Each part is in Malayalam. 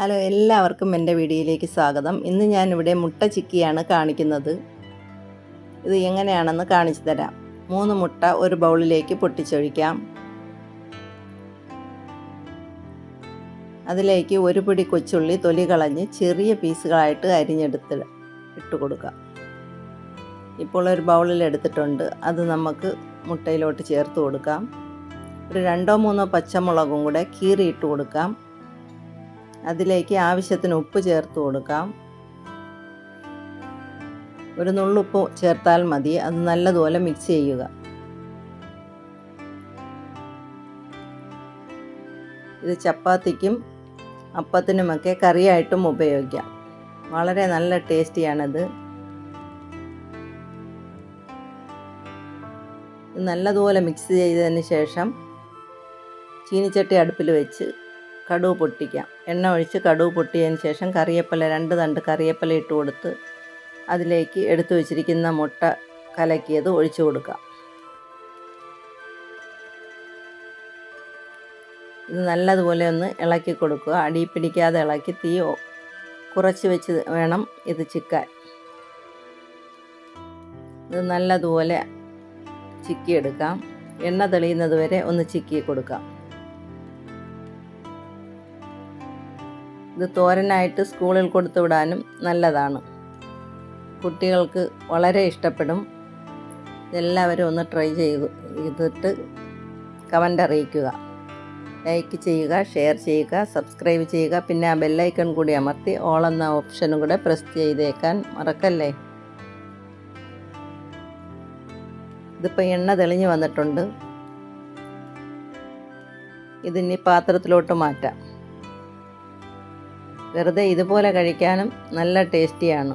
ഹലോ എല്ലാവർക്കും എന്റെ വീഡിയോയിലേക്ക് സ്വാഗതം. ഇന്ന് ഞാനിവിടെ മുട്ട ചിക്കിയാണ് കാണിക്കുന്നത്. ഇത് എങ്ങനെയാണെന്ന് കാണിച്ചു തരാം. മൂന്ന് മുട്ട ഒരു ബൗളിലേക്ക് പൊട്ടിച്ചൊഴിക്കാം. അതിലേക്ക് ഒരു പിടി കൊച്ചുള്ളി തൊലി കളഞ്ഞ് ചെറിയ പീസുകളായിട്ട് അരിഞ്ഞെടുത്ത് ഇട്ട് കൊടുക്കാം. ഇപ്പോൾ ഒരു ബൗളിൽ എടുത്തിട്ടുണ്ട്. അത് നമുക്ക് മുട്ടയിലോട്ട് ചേർത്ത് കൊടുക്കാം. ഒരു രണ്ടോ മൂന്നോ പച്ചമുളകും കൂടെ കീറിയിട്ട് കൊടുക്കാം. അതിലേക്ക് ആവശ്യത്തിന് ഉപ്പ് ചേർത്ത് കൊടുക്കാം. ഒരു നുള്ളുപ്പ് ചേർത്താൽ മതി. അത് നല്ലതുപോലെ മിക്സ് ചെയ്യുക. ഇത് ചപ്പാത്തിക്കും അപ്പത്തിനുമൊക്കെ കറിയായിട്ടും ഉപയോഗിക്കാം. വളരെ നല്ല ടേസ്റ്റിയാണിത്. നല്ലതുപോലെ മിക്സ് ചെയ്തതിന് ശേഷം ചീനിച്ചട്ടി അടുപ്പിൽ വെച്ച് കടുവ് പൊട്ടിക്കാം. എണ്ണ ഒഴിച്ച് കടുവ് പൊട്ടിയതിന് ശേഷം കറിയപ്പല രണ്ട് തണ്ട് കറിയപ്പല ഇട്ട് കൊടുത്ത് അതിലേക്ക് എടുത്തു വച്ചിരിക്കുന്ന മുട്ട കലക്കിയത് ഒഴിച്ചു കൊടുക്കാം. ഇത് നല്ലതുപോലെ ഒന്ന് ഇളക്കി കൊടുക്കുക. അടി പിടിക്കാതെ ഇളക്കി തീ കുറച്ച് വെച്ച് വേണം ഇത് ചിക്കാൻ. ഇത് നല്ലതുപോലെ ചിക്കിയെടുക്കാം. എണ്ണ തെളിയുന്നത് വരെ ഒന്ന് ചിക്കി കൊടുക്കാം. ഇത് തോരനായിട്ട് സ്കൂളിൽ കൊടുത്തു വിടാനും നല്ലതാണ്. കുട്ടികൾക്ക് വളരെ ഇഷ്ടപ്പെടും. എല്ലാവരും ഒന്ന് ട്രൈ ചെയ്തിട്ട് കമന്റ് അറിയിക്കുക. ലൈക്ക് ചെയ്യുക ഷെയർ ചെയ്യുക സബ്സ്ക്രൈബ് ചെയ്യുക. പിന്നെ ആ ബെല്ലൈക്കൺ കൂടി അമർത്തി ഓൾ എന്ന ഓപ്ഷനും കൂടെ പ്രസ് ചെയ്തേക്കാൻ മറക്കല്ലേ? ഇതിപ്പോൾ എണ്ണ തെളിഞ്ഞു വന്നിട്ടുണ്ട്. ഇതിനി പാത്രത്തിലോട്ട് മാറ്റാം. വെറുതെ ഇതുപോലെ കഴിക്കാനും നല്ല ടേസ്റ്റിയാണ്.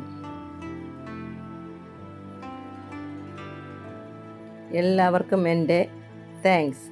എല്ലാവർക്കും എന്റെ താങ്ക്സ്